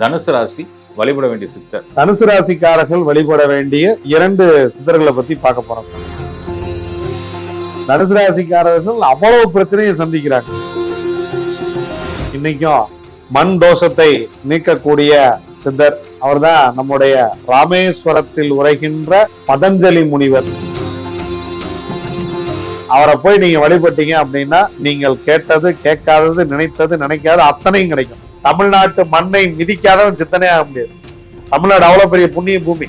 தனுசு ராசி வழிபட வேண்டிய சித்தர். தனுசு ராசிக்காரர்கள் வழிபட வேண்டிய இரண்டு சித்தர்களை பத்தி பார்க்க போறோம் சார். தனுசு ராசிக்காரர்கள் அவ்வளவு பிரச்சனையை சந்திக்கிறாங்க இன்னைக்கும் மண் தோஷத்தை நீக்கக்கூடிய சித்தர். அவர்தான் நம்முடைய ராமேஸ்வரத்தில் உரைகின்ற பதஞ்சலி முனிவர். அவரை போய் நீங்க வழிபட்டீங்க அப்படின்னா நீங்கள் கேட்டது கேட்காதது நினைத்தது நினைக்காத அத்தனையும் கிடைக்கும். தமிழ்நாட்டு மண்ணை மிதிக்காதவன் சித்தனே ஆக முடியாது. தமிழ்நாடு அவ்வளவு பெரிய புண்ணிய பூமி.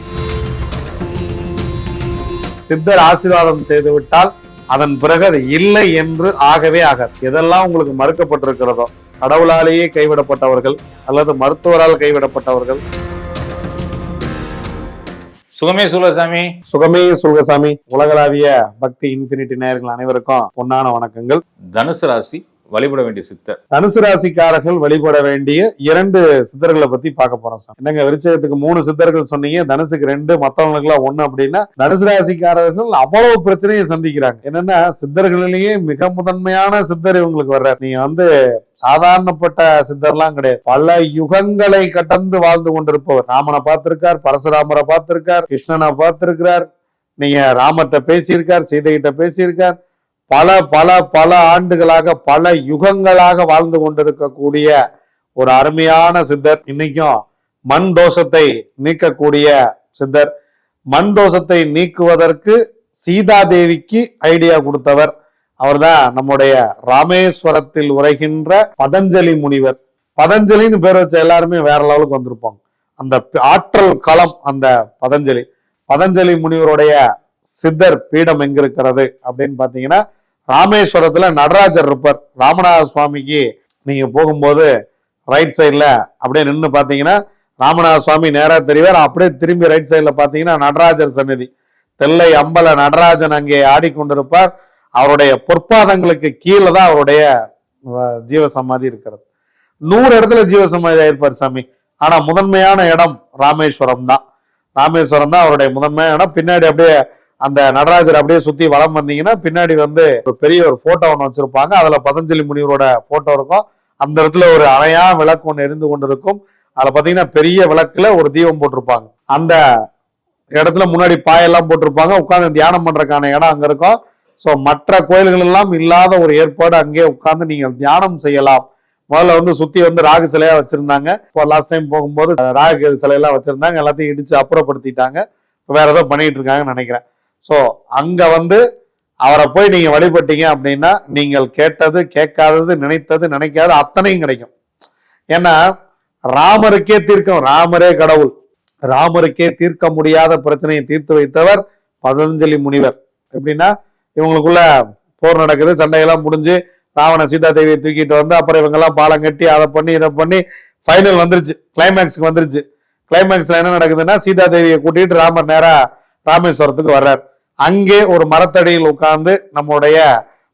சித்தர் ஆசீர்வாதம் செய்து விட்டால் அதன் பிறகு அது இல்லை என்று ஆகவே ஆகாது. எதெல்லாம் உங்களுக்கு மறுக்கப்பட்டிருக்கிறதோ கடவுளாலேயே கைவிடப்பட்டவர்கள் அல்லது மருத்துவரால் கைவிடப்பட்டவர்கள். சுகமே சூலசாமி. சுகமே சுல்கசாமி உலகளாவிய பக்தி இன்ஃபினிட்டி நேயர்கள் அனைவருக்கும் பொன்னான வணக்கங்கள். தனுசு ராசி. வழிபட வேண்டிய சித்தர். தனுசு ராசிக்காரர்கள் வழிபட வேண்டிய இரண்டு சித்தர்களை பத்தி பார்க்க போறோம் சார். என்னங்க விருச்சகத்துக்கு மூணு சித்தர்கள் சொன்னீங்க தனுசுக்கு ரெண்டு மத்தவங்களுக்கு எல்லாம் ஒண்ணு அப்படின்னா தனுசு ராசிக்காரர்கள் அவ்வளவு பிரச்சனையை சந்திக்கிறாங்க. என்னன்னா சித்தர்களிலேயே மிக முதன்மையான சித்தர் இவங்களுக்கு வர்ற நீங்க வந்து சாதாரணப்பட்ட சித்தர்லாம் கிடையாது. பல யுகங்களை கடந்து வாழ்ந்து கொண்டிருப்பவர். ராமனை பார்த்திருக்கார் பரசுராமரை பார்த்திருக்கார் கிருஷ்ணனை பார்த்திருக்கிறார். நீங்க ராமர்கிட்ட பேசியிருக்கார் சீதைகிட்ட பேசியிருக்கார். பல பல பல ஆண்டுகளாக பல யுகங்களாக வாழ்ந்து கொண்டிருக்கக்கூடிய ஒரு அருமையான சித்தர் இன்னைக்கும் மண் தோஷத்தை நீக்கக்கூடிய சித்தர். மண் தோஷத்தை நீக்குவதற்கு சீதாதேவிக்கு ஐடியா கொடுத்தவர். அவர்தான் நம்முடைய ராமேஸ்வரத்தில் உரைகின்ற பதஞ்சலி முனிவர். பதஞ்சலின்னு பேர் வச்ச எல்லாருமே வேற லெவலுக்கு வந்திருப்பாங்க. அந்த ஆற்றல் களம் அந்த பதஞ்சலி. பதஞ்சலி முனிவருடைய சித்தர் பீடம் எங்க இருக்கிறது அப்படின்னு பாத்தீங்கன்னா ராமேஸ்வரத்துல நடராஜர் இருப்பார். ராமநாத சுவாமிக்கு நீங்க போகும்போது ரைட் சைட்ல அப்படியே நின்று பாத்தீங்கன்னா ராமநாத சுவாமி நேரா தெரிவார். அப்படியே திரும்பி ரைட் சைட்ல பாத்தீங்கன்னா நடராஜர் சன்னதி தெல்லை அம்பல நடராஜன் அங்கே ஆடிக்கொண்டிருப்பார். அவருடைய பொற்பாதங்களுக்கு கீழே தான் அவருடைய ஜீவசமாதி இருக்கிறது. நூறு இடத்துல ஜீவசமாதி ஆயிருப்பார் சாமி. ஆனா முதன்மையான இடம் ராமேஸ்வரம் தான். ராமேஸ்வரம் தான் அவருடைய முதன்மையான இடம். பின்னாடி அப்படியே அந்த நடராஜர் அப்படியே சுத்தி வளம் வந்தீங்கன்னா பின்னாடி வந்து ஒரு பெரிய ஒரு போட்டோ ஒன்று வச்சிருப்பாங்க. அதுல பதஞ்சலி முனிவரோட போட்டோ இருக்கும். அந்த இடத்துல ஒரு அணையா விளக்கு ஒன்று எரிந்து கொண்டிருக்கும். அதுல பாத்தீங்கன்னா பெரிய விளக்குல ஒரு தீபம் போட்டிருப்பாங்க. அந்த இடத்துல முன்னாடி பாயெல்லாம் போட்டிருப்பாங்க. உட்காந்து தியானம் பண்றதுக்கான இடம் அங்க இருக்கும். ஸோ மற்ற கோயில்கள் எல்லாம் இல்லாத ஒரு ஏற்பாடு அங்கே உட்காந்து நீங்கள் தியானம் செய்யலாம். முதல்ல வந்து சுத்தி வந்து ராகு சிலையா வச்சிருந்தாங்க. இப்போ லாஸ்ட் டைம் போகும்போது ராகு சிலையெல்லாம் வச்சிருந்தாங்க. எல்லாத்தையும் இடிச்சு அப்புறப்படுத்திட்டாங்க. வேற ஏதோ பண்ணிட்டு இருக்காங்கன்னு நினைக்கிறேன். ஸோ அங்கே வந்து அவரை போய் நீங்கள் வழிபட்டீங்க அப்படின்னா நீங்கள் கேட்டது கேட்காதது நினைத்தது நினைக்காத அத்தனையும் கிடைக்கும். ஏன்னா ராமருக்கே தீர்க்கம் ராமரே கடவுள். ராமருக்கே தீர்க்க முடியாத பிரச்சனையை தீர்த்து வைத்தவர் பதஞ்சலி முனிவர். எப்படின்னா இவங்களுக்குள்ள போர் நடக்குது சண்டையெல்லாம் முடிஞ்சு ராவண சீதா தேவியை தூக்கிட்டு வந்து அப்புறம் இவங்கெல்லாம் பாலம் கட்டி அதை பண்ணி இதை பண்ணி ஃபைனல் வந்துருச்சு. கிளைமேக்ஸ்க்கு வந்துருச்சு. கிளைமேக்ஸ்ல என்ன நடக்குதுன்னா சீதா தேவியை கூட்டிட்டு ராமர் நேரா ராமேஸ்வரத்துக்கு வர்றார். அங்கே ஒரு மரத்தடியில் உட்கார்ந்து நம்முடைய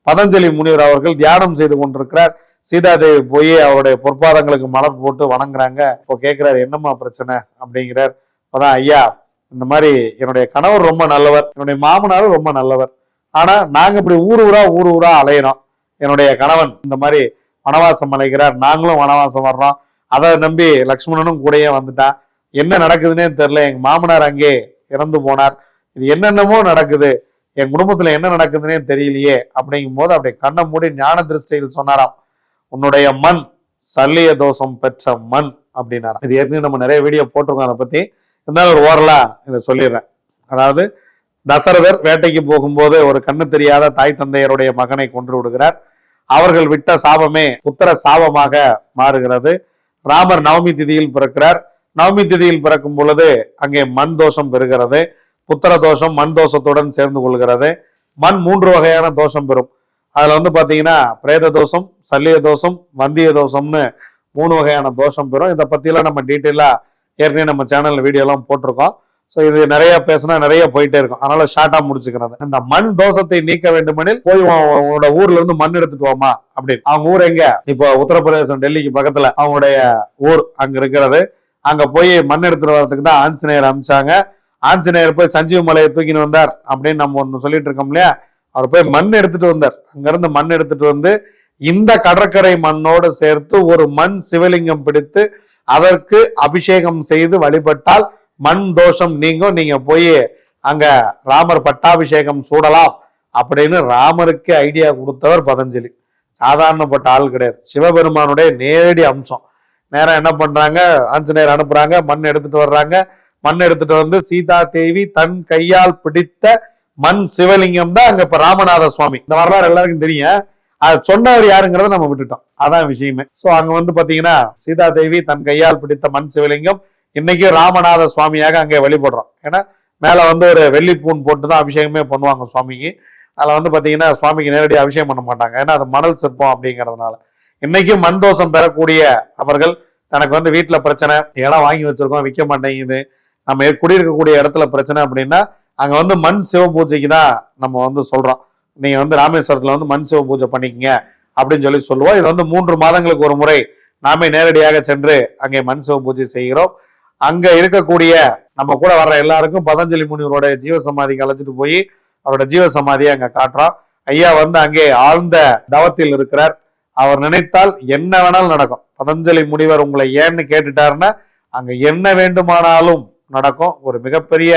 பதஞ்சலி முனிவர் அவர்கள் தியானம் செய்து கொண்டிருக்கிறார். சீதாதேவி போய் அவருடைய பொற்பாதங்களுக்கு மலர் போட்டு வணங்குறாங்க. இப்போ கேட்கிறார் என்னம்மா பிரச்சனை? அப்படிங்கிறார். அப்பதான் ஐயா இந்த மாதிரி என்னுடைய கணவர் ரொம்ப நல்லவர் என்னுடைய மாமனாரும் ரொம்ப நல்லவர். ஆனா நாங்க இப்படி ஊர் ஊரா ஊர் ஊரா அலையிறோம். என்னுடைய கணவன் இந்த மாதிரி வனவாசம் அலைகிறார். நாங்களும் வனவாசம் வர்றோம். அதை நம்பி லக்ஷ்மணனும் கூடயே வந்துட்டான். என்ன நடக்குதுன்னே தெரியல. எங்க மாமனார் அங்கே இறந்து போனார். இது என்னென்னமோ நடக்குது? என் குடும்பத்தில் என்ன நடக்குதுன்னே தெரியலையே அப்படிங்கும் போது அப்படியே கண்ணை மூடி ஞான திருஷ்டியில் சொன்னாராம். உன்னுடைய மண் சல்லிய தோஷம் பெற்ற மண் அப்படின்னாராம். இது ஏற்கனவே நம்ம நிறைய வீடியோ போட்டிருக்கோம் அதை பத்தி. இருந்தாலும் ஒரு ஓரலா இதை சொல்லிடுறேன். அதாவது தசரதர் வேட்டைக்கு போகும்போது ஒரு கண்ணு தெரியாத தாய் தந்தையருடைய மகனை கொன்று விடுகிறார். அவர்கள் விட்ட சாபமே புத்திர சாபமாக மாறுகிறது. ராமர் நவமி திதியில் பிறக்கிறார். நவமி திதியில் பிறக்கும் பொழுது அங்கே மண் தோஷம் பெறுகிறது. புத்திர தோஷம் மண் தோஷத்துடன் சேர்ந்து கொள்கிறது. மண் மூன்று வகையான தோஷம் பெறும். அதில் வந்து பார்த்தீங்கன்னா பிரேத தோஷம் சல்லிய தோஷம் வந்திய தோஷம்னு மூணு வகையான தோஷம் பெறும். இதை பற்றிலாம் நம்ம டீட்டெயிலாக ஏற்கனவே நம்ம சேனலில் வீடியோலாம் போட்டிருக்கோம். ஸோ இது நிறைய பேசினா நிறைய போயிட்டே இருக்கும். அதனால ஷார்ட்டாக முடிச்சுக்கிறது. இந்த மண் தோஷத்தை நீக்க வேண்டுமெனில் போய் உங்களோட ஊர்ல இருந்து மண் எடுத்துட்டு வாமா அப்படின்னு. அவங்க ஊர் எங்க? இப்போ உத்தரப்பிரதேசம் டெல்லிக்கு பக்கத்துல. அவங்களுடைய ஊர் அங்க இருக்கிறது. அங்க போய் மண் எடுத்துட்டு வர்றதுக்கு தான் ஆஞ்சநேயர் அமிச்சாங்க. ஆஞ்சநேயர் போய் சஞ்சீவ மலையை தூக்கின்னு வந்தார் அப்படின்னு நம்ம ஒன்று சொல்லிட்டு இருக்கோம் இல்லையா? அவர் போய் மண் எடுத்துட்டு வந்தார். அங்கிருந்து மண் எடுத்துட்டு வந்து இந்த கடற்கரை மண்ணோடு சேர்த்து ஒரு மண் சிவலிங்கம் பிடித்து அதற்கு அபிஷேகம் செய்து வழிபட்டால் மண் தோஷம் நீங்கும். நீங்க போய் அங்க ராமர் பட்டாபிஷேகம் சூடலாம் அப்படின்னு ராமருக்கு ஐடியா கொடுத்தவர் பதஞ்சலி. சாதாரணப்பட்ட ஆள் கிடையாது. சிவபெருமானுடைய நேரடி அம்சம். நேரம் என்ன பண்றாங்க? ஆஞ்சநேயர் அனுப்புறாங்க மண் எடுத்துட்டு வர்றாங்க. மண் எடுத்துட்டு வந்து சீதா தேவி தன் கையால் பிடித்த மண் சிவலிங்கம் தான் அங்க இப்ப ராமநாத சுவாமி. இந்த வரலாறு எல்லாருக்கும் தெரியும். அது சொன்னவர் யாருங்கிறத நம்ம விட்டுட்டோம். அதான் விஷயமே. சோ அங்க வந்து பாத்தீங்கன்னா சீதா தேவி தன் கையால் பிடித்த மண் சிவலிங்கம் இன்னைக்கு ராமநாத சுவாமியாக அங்கே வழிபடுறோம். ஏன்னா மேல வந்து ஒரு வெள்ளி பூன் போட்டு தான் அபிஷேகமே பண்ணுவாங்க சுவாமிக்கு. அதில் வந்து பார்த்தீங்கன்னா சுவாமிக்கு நேரடி அபிஷேகம் பண்ண மாட்டாங்க. ஏன்னா அது மணல் சிற்பம் அப்படிங்கிறதுனால. இன்னைக்கும் மண் தோஷம் பெறக்கூடிய அவர்கள் தனக்கு வந்து வீட்டில் பிரச்சனை இடம் வாங்கி வச்சிருக்கோம் விற்க மாட்டேங்குது. நம்ம குடியிருக்கக்கூடிய இடத்துல பிரச்சனை அப்படின்னா அங்கே வந்து மண் சிவ பூஜைக்கு தான் நம்ம வந்து சொல்கிறோம் நீங்கள் வந்து ராமேஸ்வரத்தில் வந்து மண் சிவ பூஜை பண்ணிக்கங்க அப்படின்னு சொல்லி சொல்லுவோம். இது வந்து மூன்று மாதங்களுக்கு ஒரு முறை நாமே நேரடியாக சென்று அங்கே மண் சிவ பூஜை செய்கிறோம். அங்கே இருக்கக்கூடிய நம்ம கூட வர்ற எல்லாருக்கும் பதஞ்சலி முனிவரோட ஜீவசமாதிக்கு அழைச்சிட்டு போய் அவரோட ஜீவ சமாதியை காட்டுறோம். ஐயா வந்து அங்கே ஆழ்ந்த தவத்தில் இருக்கிறார். அவர் நினைத்தால் என்ன வேணாலும் நடக்கும். பதஞ்சலி முனிவர் உங்களை ஏன்னு கேட்டுட்டாருன்னா அங்க என்ன வேண்டுமானாலும் நடக்கும். ஒரு மிகப்பெரிய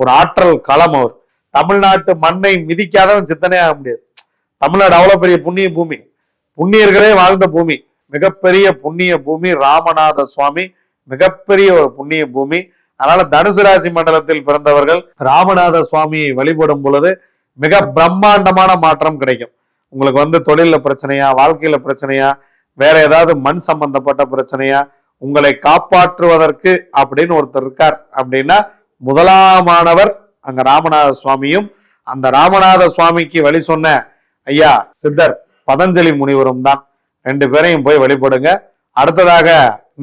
ஒரு ஆற்றல் களம் அவர். தமிழ்நாட்டு மண்ணை மிதிக்காதவன் சித்தனே ஆக முடியாது. தமிழ்நாடு அவ்வளோ பெரிய புண்ணிய பூமி. புண்ணியர்களே வாழ்ந்த பூமி. மிகப்பெரிய புண்ணிய பூமி ராமநாத சுவாமி. மிகப்பெரிய ஒரு புண்ணிய பூமி. அதனால தனுசு ராசி மண்டலத்தில் பிறந்தவர்கள் ராமநாத சுவாமியை வழிபடும் பொழுது மிக பிரம்மாண்டமான மாற்றம் கிடைக்கும். உங்களுக்கு வந்து தொழிலில் பிரச்சனையா வாழ்க்கையில பிரச்சனையா வேற ஏதாவது மண் சம்பந்தப்பட்ட பிரச்சனையா உங்களை காப்பாற்றுவதற்கு அப்படின்னு ஒருத்தர் இருக்கார் அப்படின்னா முதலாமானவர் அங்க ராமநாத சுவாமியும் அந்த ராமநாத சுவாமிக்கு வழி சொன்ன ஐயா சித்தர் பதஞ்சலி முனிவரும் தான். ரெண்டு பேரையும் போய் வழிபடுங்க. அடுத்ததாக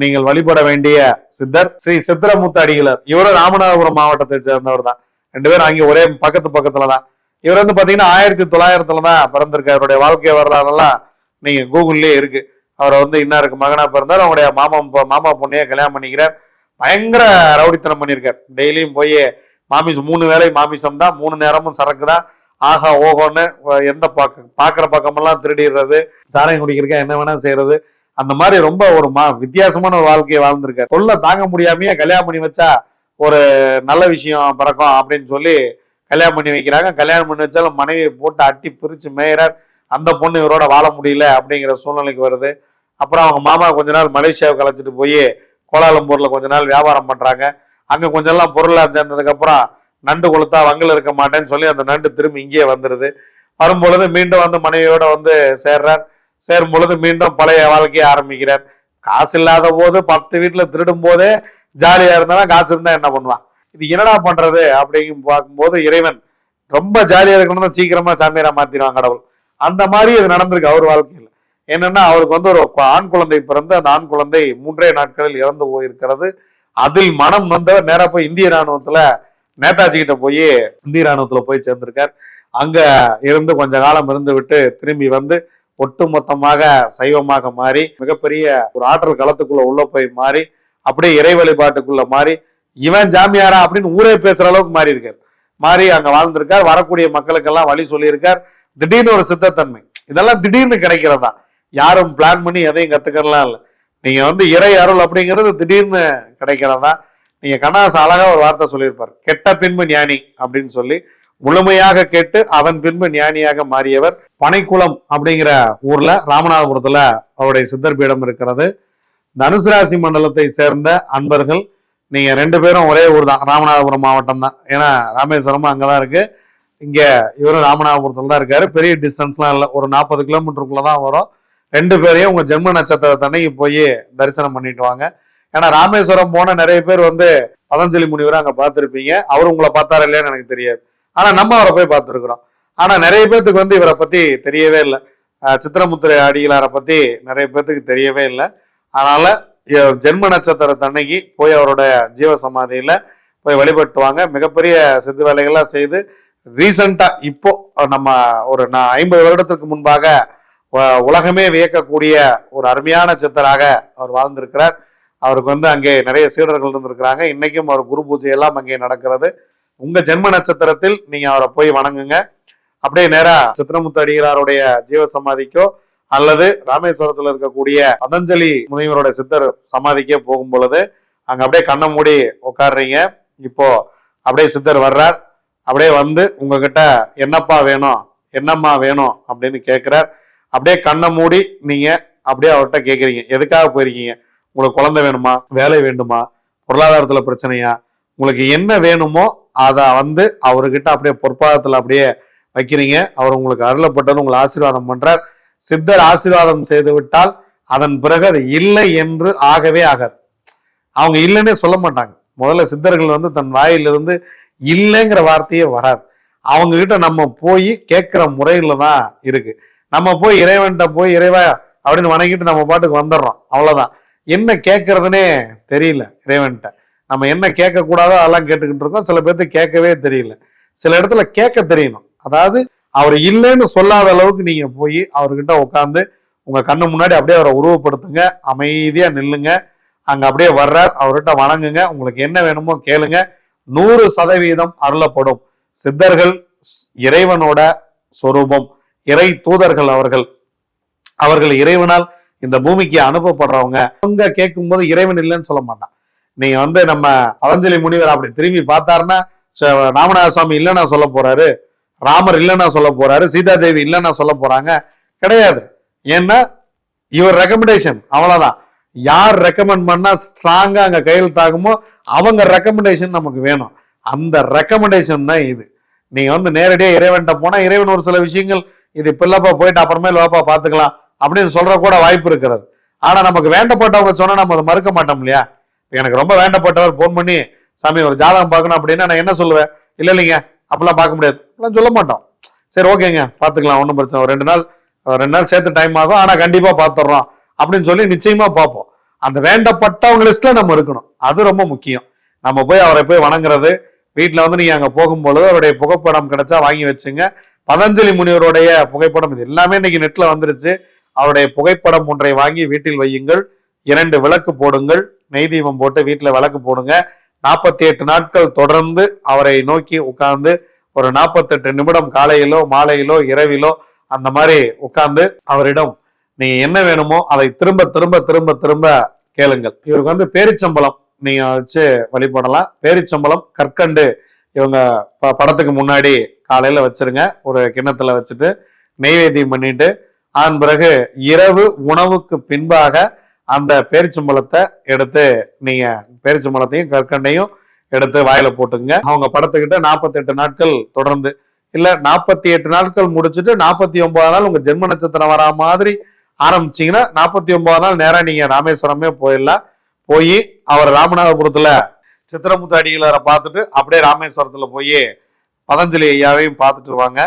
நீங்கள் வழிபட வேண்டிய சித்தர் ஸ்ரீ சித்திரமுத்து அடிகளர் இவரும் ராமநாதபுரம் மாவட்டத்தை சேர்ந்தவர் தான். ரெண்டு பேரும் அங்கே ஒரே பக்கத்து பக்கத்துல தான். இவர் வந்து பாத்தீங்கன்னா ஆயிரத்தி தொள்ளாயிரத்துல தான் பிறந்திருக்காரு. அவருடைய வாழ்க்கை வரலாறுலாம் நீங்க கூகுள்லயே இருக்கு. அவரை வந்து இன்னாருக்கு மகனாக பிறந்தார். அவங்களுடைய மாமா மாமா பொண்ணையே கல்யாணம் பண்ணிக்கிறார். பயங்கர ரவுடித்தனம் பண்ணியிருக்கார். டெய்லியும் போய் மாமிசம் மூணு வேலை மாமிசம் தான். மூணு நேரமும் சரக்கு தான் ஆஹா ஓஹோன்னு எந்த பக்கம் பார்க்குற பக்கமெல்லாம் திருடிடுறது. சாராயம் குடிக்கிறக்க என்ன வேணால் செய்கிறது அந்த மாதிரி ரொம்ப ஒரு மா வித்தியாசமான ஒரு வாழ்க்கையை வாழ்ந்திருக்காரு. தொல்லை தாங்க முடியாமையே கல்யாணம் பண்ணி வச்சா ஒரு நல்ல விஷயம் பிறக்கும் அப்படின்னு சொல்லி கல்யாணம் பண்ணி வைக்கிறாங்க. கல்யாணம் பண்ணி வச்சாலும் மனைவியை போட்டு அட்டி பிரித்து மேயிறார். அந்த பொண்ணு இவரோட வாழ முடியல அப்படிங்கிற சூழ்நிலைக்கு வருது. அப்புறம் அவங்க மாமா கொஞ்ச நாள் மலேசியாவுக்கு அழைச்சிட்டு போய் கோலாலம்பூர்ல கொஞ்ச நாள் வியாபாரம் பண்றாங்க. அங்க கொஞ்சம் எல்லாம் பொருளாக சேர்ந்ததுக்கு அப்புறம் நண்டு கொளுத்தா வங்கல் இருக்க மாட்டேன்னு சொல்லி அந்த நண்டு திரும்பி இங்கேயே வந்துருது. வரும்பொழுது மீண்டும் வந்து மனைவியோட வந்து சேர்றார். சேரும் பொழுது மீண்டும் பழைய வாழ்க்கையை ஆரம்பிக்கிறார். காசு இல்லாத போது பத்து வீட்டுல திருடும் போதே ஜாலியா இருந்தாலும் காசு இருந்தா என்ன பண்ணுவான் இது என்னடா பண்றது அப்படின்னு பார்க்கும்போது இறைவன் ரொம்ப ஜாலியா இருக்கணும்னு சீக்கிரமா சாமியாராக மாத்திடுவான் கடவுள். அந்த மாதிரி அது நடந்திருக்கு அவர் வாழ்க்கையில். என்னன்னா அவருக்கு வந்து ஒரு ஆண் குழந்தை பிறந்து அந்த ஆண் குழந்தை மூன்றே நாட்களில் இறந்து போயிருக்கிறது. அதில் மனம் வந்தவர் நேராக போய் இந்திய ராணுவத்துல நேதாஜி கிட்ட போய் இந்திய ராணுவத்துல போய் சேர்ந்திருக்கார். அங்க இருந்து கொஞ்ச காலம் இருந்து விட்டு திரும்பி வந்து ஒட்டுமொத்தமாக சைவமாக மாறி மிகப்பெரிய ஒரு ஆற்றல் களத்துக்குள்ள உள்ள போய் மாறி அப்படியே இறை வழிபாட்டுக்குள்ள மாறி இவன் ஜாமியாரா அப்படின்னு ஊரே பேசுற அளவுக்கு மாறி இருக்கார் மாறி அங்க வாழ்ந்திருக்கார். வரக்கூடிய மக்களுக்கெல்லாம் வழி சொல்லியிருக்கார். திடீர்னு ஒரு சித்தத்தன்மை. இதெல்லாம் திடீர்னு கிடைக்கிறதா? யாரும் பிளான் பண்ணி எதையும் கத்துக்கலாம் இல்லை. நீங்க வந்து இறை அருள் அப்படிங்கிறது திடீர்னு கிடைக்கிறதா? நீங்க கண்ணாசு அழகா ஒரு வார்த்தை சொல்லியிருப்பார். கெட்ட பின்பு ஞானி அப்படின்னு சொல்லி முழுமையாக கேட்டு அவன் பின்பு ஞானியாக மாறியவர் பனைக்குளம் அப்படிங்கிற ஊர்ல ராமநாதபுரத்துல அவருடைய சித்தர் பீடம் இருக்கிறது. தனுசு ராசி மண்டலத்தை சேர்ந்த அன்பர்கள் நீங்க ரெண்டு பேரும் ஒரே ஊர் தான் ராமநாதபுரம் மாவட்டம் தான் ஏன்னா ராமேஸ்வரமும் அங்கதான் இருக்கு. இங்க இவரும் ராமநாதபுரத்துல தான் இருக்காரு. பெரிய டிஸ்டன்ஸ்லாம் இல்லை. ஒரு நாற்பது கிலோமீட்டருக்குள்ள தான் வரும். ரெண்டு பேரையும் உங்க ஜென்ம நட்சத்திரத்தன்னைக்கு போய் தரிசனம் பண்ணிட்டு வாங்க. ஏன்னா ராமேஸ்வரம் போன நிறைய பேர் வந்து பதஞ்சலி முனிவரை அங்க பார்த்துருப்பீங்க. அவர் உங்களை பார்த்தாரு இல்லையான்னு எனக்கு தெரியாது. ஆனா நம்ம அவரை போய் பார்த்துருக்குறோம். ஆனா நிறைய பேர்த்துக்கு வந்து இவரை பத்தி தெரியவே இல்லை. சித்திரமுத்திரை அடிகளாரை பத்தி நிறைய பேர்த்துக்கு தெரியவே இல்லை. அதனால ஜென்ம நட்சத்திரத்தன்னைக்கு போய் அவரோட ஜீவ சமாதியில போய் வழிபட்டுவாங்க மிகப்பெரிய சித்து வேலைகள்லாம் செய்து ரீசண்டா இப்போ நம்ம ஒரு நான் ஐம்பது வருடத்திற்கு முன்பாக உலகமே வியக்கக்கூடிய ஒரு அருமையான சித்தராக அவர் வாழ்ந்திருக்கிறார். அவருக்கு வந்து அங்கே நிறைய சீடர்கள் இருந்திருக்கிறாங்க. இன்னைக்கும் அவர் குரு பூஜை எல்லாம் அங்கே நடக்கிறது. உங்க ஜென்ம நட்சத்திரத்தில் நீங்க அவரை போய் வணங்குங்க. அப்படியே நேரா சித்திரமுத்து அடிகளாருடைய ஜீவ சமாதிக்கோ அல்லது ராமேஸ்வரத்துல இருக்கக்கூடிய பதஞ்சலி முனிவரோட சித்தர் சமாதிக்கே போகும் பொழுது அங்க அப்படியே கண்ணை மூடி உட்காடுறீங்க இப்போ அப்படியே சித்தர் வர்றார். அப்படியே வந்து உங்ககிட்ட என்னப்பா வேணும் என்னம்மா வேணும் அப்படின்னு கேட்குறார் அப்படியே கண்ணை மூடி நீங்க அப்படியே அவர்கிட்ட கேட்குறீங்க எதுக்காக போயிருக்கீங்க? உங்களுக்கு குழந்தை வேணுமா? வேலை வேண்டுமா? பொருளாதாரத்துல பிரச்சனையா? உங்களுக்கு என்ன வேணுமோ அதை வந்து அவர்கிட்ட அப்படியே பொற்பாதத்தில் அப்படியே வைக்கிறீங்க. அவர் உங்களுக்கு அருளப்பட்டது உங்களை ஆசீர்வாதம் பண்ணுறார் சித்தர் ஆசீர்வாதம் செய்து விட்டால் அதன் பிறகு அது இல்லை என்று ஆகவே ஆகாது. அவங்க இல்லைன்னே சொல்ல மாட்டாங்க. முதல்ல சித்தர்கள் வந்து தன் வாயிலிருந்து இல்லைங்கிற வார்த்தையே வராது. அவங்க கிட்ட நம்ம போய் கேட்குற முறையில தான் இருக்கு. நம்ம போய் இறைவன்கிட்ட போய் இறைவா அப்படின்னு வணங்கிட்டு நம்ம பாட்டுக்கு வந்துடுறோம். அவ்வளோதான் என்ன கேட்கறதுனே தெரியல இறைவன்கிட்ட. நம்ம என்ன கேட்கக்கூடாதோ அதெல்லாம் கேட்டுக்கிட்டு இருக்கோம். சில பேர்த்து கேட்கவே தெரியல. சில இடத்துல கேட்க தெரியணும். அதாவது அவர் இல்லைன்னு சொல்லாத அளவுக்கு நீங்க போய் அவர்கிட்ட உட்காந்து உங்க கண்ணு முன்னாடி அப்படியே அவரை உருவப்படுத்துங்க. அமைதியா நில்லுங்க. அங்க அப்படியே வர்றார். அவர்கிட்ட வணங்குங்க. உங்களுக்கு என்ன வேணுமோ கேளுங்க. நூறு சதவீதம் அருளப்படும் சித்தர்கள் இறைவனோட சொரூபம். இறை தூதர்கள் அவர்கள். அவர்கள் இறைவனால் இந்த பூமிக்கு அனுப்பப்படுறவங்க. அவங்க கேட்கும்போது இறைவன் இல்லைன்னு சொல்ல மாட்டான். நீங்க வந்து நம்ம பதஞ்சலி முனிவர் அப்படி திரும்பி பார்த்தாருன்னா ராமநாத சுவாமி இல்லைன்னா சொல்ல போறாரு. ராமர் இல்லைன்னா சொல்ல போறாரு. சீதா தேவி இல்லைன்னா சொல்ல போறாங்க. கிடையாது. ஏன்னா இவர் ரெக்கமெண்டேஷன் அவ்வளவுதான். யார் ரெக்கமெண்ட் பண்ணால் ஸ்ட்ராங்காக அங்கே கையெழுத்தாகுமோ அவங்க ரெக்கமெண்டேஷன் நமக்கு வேணும். அந்த ரெக்கமெண்டேஷன் தான் இது. நீங்கள் வந்து நேரடியாக இறைவன்கிட்ட போனால் இறைவன் ஒரு சில விஷயங்கள் இது பிள்ளப்பா போயிட்டு அப்புறமேல் வாப்பா பார்த்துக்கலாம் அப்படின்னு சொல்கிற கூட வாய்ப்பு இருக்கிறது. ஆனால் நமக்கு வேண்டப்பட்டவங்க சொன்னால் நம்ம அதை மறுக்க மாட்டோம் இல்லையா? எனக்கு ரொம்ப வேண்டப்பட்டவர் ஃபோன் பண்ணி சாமி ஒரு ஜாதகம் பார்க்கணும் அப்படின்னா நான் என்ன சொல்லுவேன்? இல்லை இல்லைங்க அப்பெல்லாம் பார்க்க முடியாது. அப்படிலாம் சொல்ல மாட்டோம். சரி ஓகேங்க பார்த்துக்கலாம் ஒன்றும் பிரச்சனை ஒரு ரெண்டு நாள் ஒரு ரெண்டு நாள் சேர்த்து டைம் ஆகும். ஆனால் கண்டிப்பாக பார்த்துட்றோம் அப்படின்னு சொல்லி நிச்சயமா பார்ப்போம். அந்த வேண்டப்பட்டவங்க லிஸ்ட்ல நம்ம இருக்கணும். அது ரொம்ப முக்கியம். நம்ம போய் அவரை போய் வணங்குறது வீட்டில் வந்து நீங்கள் அங்கே போகும்பொழுது அவருடைய புகைப்படம் கிடைச்சா வாங்கி வச்சுங்க. பதஞ்சலி முனிவருடைய புகைப்படம் இது எல்லாமே இன்னைக்கு நெட்டில் வந்துருச்சு. அவருடைய புகைப்படம் ஒன்றை வாங்கி வீட்டில் வையுங்கள். இரண்டு விளக்கு போடுங்கள். நெய் தீபம் போட்டு வீட்டில் விளக்கு போடுங்க. நாற்பத்தி எட்டு நாட்கள் தொடர்ந்து அவரை நோக்கி உட்கார்ந்து ஒரு நாற்பத்தெட்டு நிமிடம் காலையிலோ மாலையிலோ இரவிலோ அந்த மாதிரி உட்கார்ந்து அவரிடம் நீங்க என்ன வேணுமோ அதை திரும்ப திரும்ப திரும்ப திரும்ப கேளுங்கள். இவருக்கு வந்து பேரிச்சம்பளம் நீங்க வச்சு வழிபடலாம். பேரிச்சம்பளம் கற்கண்டு இவங்க படத்துக்கு முன்னாடி காலையில வச்சிருங்க. ஒரு கிண்ணத்துல வச்சுட்டு நெய்வேத்தியம் பண்ணிட்டு அதன் பிறகு இரவு உணவுக்கு பின்பாக அந்த பேரிச்சம்பழத்தை எடுத்து நீங்க பேரிச்சம்பழத்தையும் கற்கண்டையும் எடுத்து வாயில போட்டுங்க அவங்க படத்துக்கிட்ட நாற்பத்தெட்டு நாட்கள் தொடர்ந்து இல்ல நாற்பத்தி எட்டு நாட்கள் முடிச்சுட்டு நாற்பத்தி ஒன்பது நாள் உங்க ஜென்ம நட்சத்திரம் வரா மாதிரி ஆரம்பிச்சீங்கன்னா நாற்பத்தி ஒன்பது நாள் நேராக நீங்கள் ராமேஸ்வரமே போயிடலாம். போய் அவர் ராமநாதபுரத்தில் சித்திரமுத்து அடிகளரை பார்த்துட்டு அப்படியே ராமேஸ்வரத்தில் போய் பதஞ்சலி ஐயாவையும் பார்த்துட்டு வாங்க.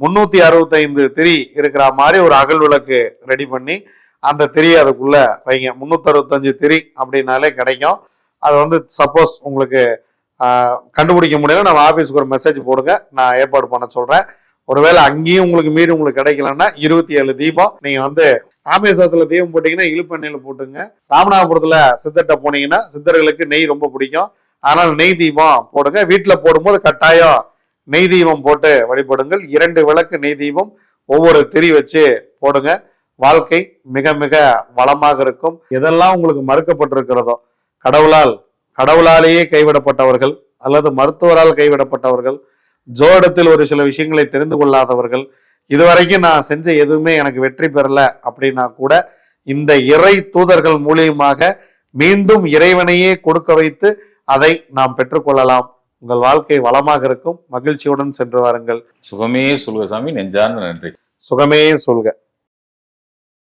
முந்நூற்றி அறுபத்தைந்து திரி இருக்கிற மாதிரி ஒரு அகல் விளக்கு ரெடி பண்ணி அந்த திரி அதுக்குள்ளே வைங்க. முந்நூற்றி அறுபத்தஞ்சு திரி அப்படின்னாலே கிடைக்கும். அது வந்து சப்போஸ் உங்களுக்கு கண்டுபிடிக்க முடியல நம்ம ஆஃபீஸுக்கு ஒரு மெசேஜ் போடுங்க. நான் ஏற்பாடு பண்ண சொல்கிறேன் ஒருவேளை அங்கேயும் உங்களுக்கு மீறி உங்களுக்கு கிடைக்கலன்னா இருபத்தி ஏழு தீபம். நீங்க வந்து ராமேஸ்வரத்துல தீபம் போட்டீங்கன்னா இழுப்பெண்ணெயில போட்டுங்க. ராமநாதபுரத்துல சித்தர்கிட்ட போனீங்கன்னா சித்தர்களுக்கு நெய் ரொம்ப பிடிக்கும். அதனால நெய் தீபம் போடுங்க. வீட்டுல போடும்போது கட்டாயம் நெய் தீபம் போட்டு வழிபடுங்கள். இரண்டு விளக்கு நெய் தீபம் ஒவ்வொரு திரி வச்சு போடுங்க. வாழ்க்கை மிக மிக வளமாக இருக்கும். எதெல்லாம் உங்களுக்கு மறுக்கப்பட்டிருக்கிறதோ கடவுளால் கடவுளாலேயே கைவிடப்பட்டவர்கள் அல்லது மருத்துவரால் கைவிடப்பட்டவர்கள் ஜோடத்தில் ஒரு சில விஷயங்களை தெரிந்து கொள்ளாதவர்கள் இதுவரைக்கும் நான் செஞ்ச எதுவுமே எனக்கு வெற்றி பெறல அப்படின்னா கூட இந்த இறை தூதர்கள் மூலியமாக மீண்டும் இறைவனையே கொடுக்க வைத்து அதை நாம் பெற்றுக்கொள்ளலாம். உங்கள் வாழ்க்கை வளமாக இருக்கும். மகிழ்ச்சியுடன் சென்று வாருங்கள். சுகமே சொல்க சாமி. நெஞ்சார்ந்த நன்றி. சுகமே சொல்க.